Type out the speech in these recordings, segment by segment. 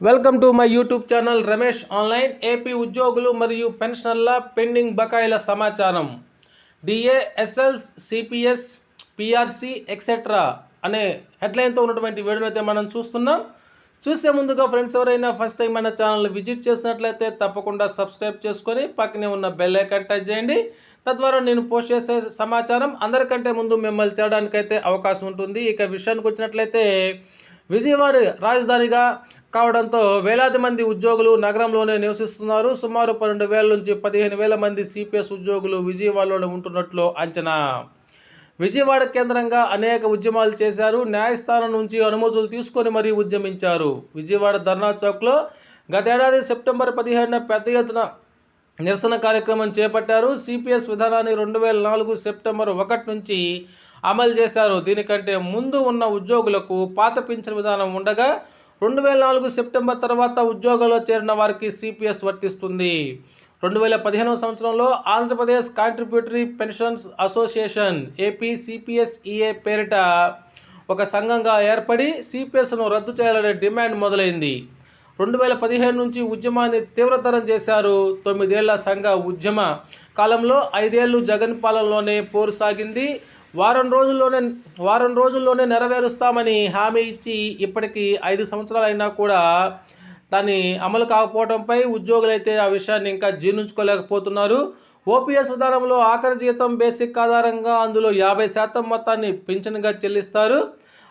Welcome to my YouTube channel Ramesh online AP ఉద్యోగులు మరియు పెన్షనర్ల pending బకాయిల సమాచారం. డిఏఎస్ఎల్స్ సిపిఎస్ పిఆర్సి ఎక్సెట్రా అనే హెడ్లైన్తో ఉన్నటువంటి వీడియో అయితే మనం చూస్తున్నాం. చూసే ముందుగా ఫ్రెండ్స్ ఎవరైనా ఫస్ట్ టైం మన ఛానల్ విజిట్ చేసినట్లయితే తప్పకుండా సబ్స్క్రైబ్ చేసుకొని పక్కనే ఉన్న బెల్ ఐకాన్ టచ్ చేయండి. తద్వారా నేను పోస్ట్ చేసే సమాచారం అందరికంటే ముందు మిమ్మల్ని చేయడానికైతే అవకాశం ఉంటుంది. ఇక విషయానికి వచ్చినట్లయితే విజయవాడ రాజధానిగా కావడంతో వేలాది మంది ఉద్యోగులు నగరంలోనే నివసిస్తున్నారు. సుమారు పన్నెండు వేల నుంచి పదిహేను వేల మంది సిపిఎస్ ఉద్యోగులు విజయవాడలోనే ఉంటున్నట్లు అంచనా. విజయవాడ కేంద్రంగా అనేక ఉద్యమాలు చేశారు. న్యాయస్థానం నుంచి అనుమతులు తీసుకొని మరీ ఉద్యమించారు. విజయవాడ ధర్నా చౌక్లో గతేడాది సెప్టెంబర్ పదిహేడున పెద్ద ఎత్తున నిరసన కార్యక్రమం చేపట్టారు. సిపిఎస్ విధానాన్ని రెండు వేల నాలుగు సెప్టెంబర్ ఒకటి నుంచి అమలు చేశారు. దీనికంటే ముందు ఉన్న ఉద్యోగులకు పాత పింఛన్ విధానం ఉండగా రెండు వేల నాలుగు సెప్టెంబర్ తర్వాత ఉద్యోగంలో చేరిన వారికి సిపిఎస్ వర్తిస్తుంది. రెండు వేల పదిహేనవ సంవత్సరంలో Andhra Pradesh contributory pensions association AP CPSEA పేరిట ఒక సంఘంగా ఏర్పడి సిపిఎస్ను రద్దు చేయాలనే డిమాండ్ మొదలైంది. రెండు వేల పదిహేను నుంచి ఉద్యమాన్ని తీవ్రతరం చేశారు. తొమ్మిదేళ్ళ సంఘ ఉద్యమ కాలంలో ఐదేళ్ళు జగన్ పాలనలోనే పోరు సాగింది. వారం రోజుల్లోనే వారం రోజుల్లోనే నెరవేరుస్తామని హామీ ఇచ్చి ఇప్పటికీ ఐదు సంవత్సరాలైనా కూడా దాన్ని అమలు కాకపోవడంపై ఉద్యోగులైతే ఆ విషయాన్ని ఇంకా జీర్ణించుకోలేకపోతున్నారు. ఓపీఎస్ విధానంలో ఆఖరి జీతం బేసిక్ ఆధారంగా అందులో యాభై శాతం మొత్తాన్ని పింఛన్గా చెల్లిస్తారు.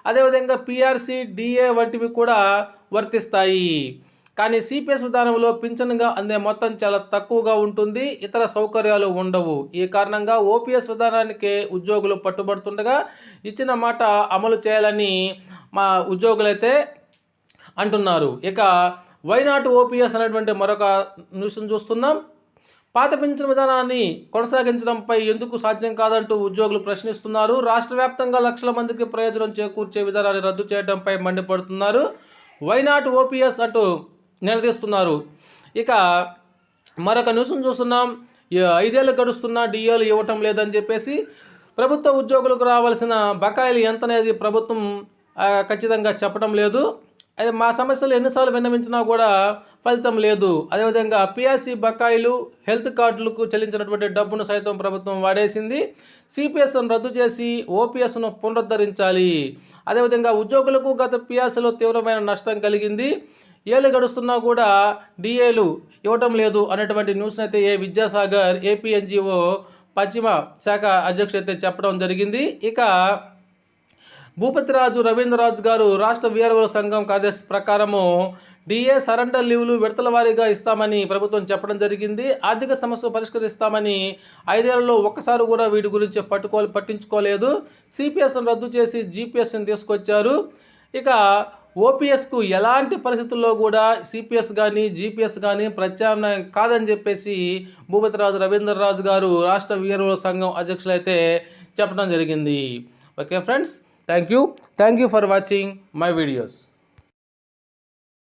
అదేవిధంగా పిఆర్సీ డిఏ వంటివి కూడా వర్తిస్తాయి. కానీ సిపిఎస్ విధానంలో పింఛన్గా అందే మొత్తం చాలా తక్కువగా ఉంటుంది. ఇతర సౌకర్యాలు ఉండవు. ఈ కారణంగా ఓపీఎస్ విధానానికే ఉద్యోగులు పట్టుబడుతుండగా ఇచ్చిన మాట అమలు చేయాలని మా ఉద్యోగులైతే అంటున్నారు. ఇక వైనాట్ ఓపీఎస్ అనేటువంటి మరొక న్యూస్ను చూస్తున్నాం. పాత పింఛన్ విధానాన్ని కొనసాగించడంపై ఎందుకు సాధ్యం కాదంటూ ఉద్యోగులు ప్రశ్నిస్తున్నారు. రాష్ట్ర వ్యాప్తంగా లక్షల మందికి ప్రయోజనం చేకూర్చే విధానాన్ని రద్దు చేయడంపై మండిపడుతున్నారు. వైనాట్ ఓపీఎస్ అంటూ నిలదీస్తున్నారు. ఇక మరొక న్యూస్ను చూస్తున్నాం. ఐదేళ్ళు గడుస్తున్నా డిఏలు ఇవ్వటం లేదని చెప్పేసి ప్రభుత్వ ఉద్యోగులకు రావాల్సిన బకాయిలు ఎంత అనేది ప్రభుత్వం ఖచ్చితంగా చెప్పడం లేదు. అది మా సమస్యలు ఎన్నిసార్లు విన్నవించినా కూడా ఫలితం లేదు. అదేవిధంగా పిఆర్సీ బకాయిలు హెల్త్ కార్డులకు చెల్లించినటువంటి డబ్బును సైతం ప్రభుత్వం వాడేసింది. సిపిఎస్ను రద్దు చేసి ఓపీఎస్ను పునరుద్ధరించాలి. అదేవిధంగా ఉద్యోగులకు గత పిఆర్సీలో తీవ్రమైన నష్టం కలిగింది. ఏళ్ళు గడుస్తున్నా కూడా డిఏలు ఇవ్వటం లేదు అనేటువంటి న్యూస్ అయితే ఏ విద్యాసాగర్ ఏపీఎన్జిఓ పశ్చిమ శాఖ అధ్యక్షుడు అయితే చెప్పడం జరిగింది. ఇక భూపతిరాజు రవీంద్రరాజు గారు రాష్ట్ర వీరవుల సంఘం కార్యదర్శి ప్రకారము డిఏ సరెండర్ లీవ్లు విడతల వారీగా ఇస్తామని ప్రభుత్వం చెప్పడం జరిగింది. ఆర్థిక సమస్య పరిష్కరిస్తామని ఐదేళ్ళలో ఒక్కసారి కూడా వీటి గురించి పట్టుకో పట్టించుకోలేదు. సిపిఎస్ను రద్దు చేసి జీపీఎస్ని తీసుకొచ్చారు. ఇక ఓపీఎస్కు ఎలాంటి పరిస్థితుల్లో కూడా సిపిఎస్ కానీ జీపీఎస్ కానీ ప్రత్యామ్నాయం కాదని చెప్పేసి భూపతిరాజు రవీంద్రరాజు గారు రాష్ట్ర వీరుల సంఘం అధ్యక్షులైతే చెప్పడం జరిగింది. Okay friends thank you thank you for watching my videos.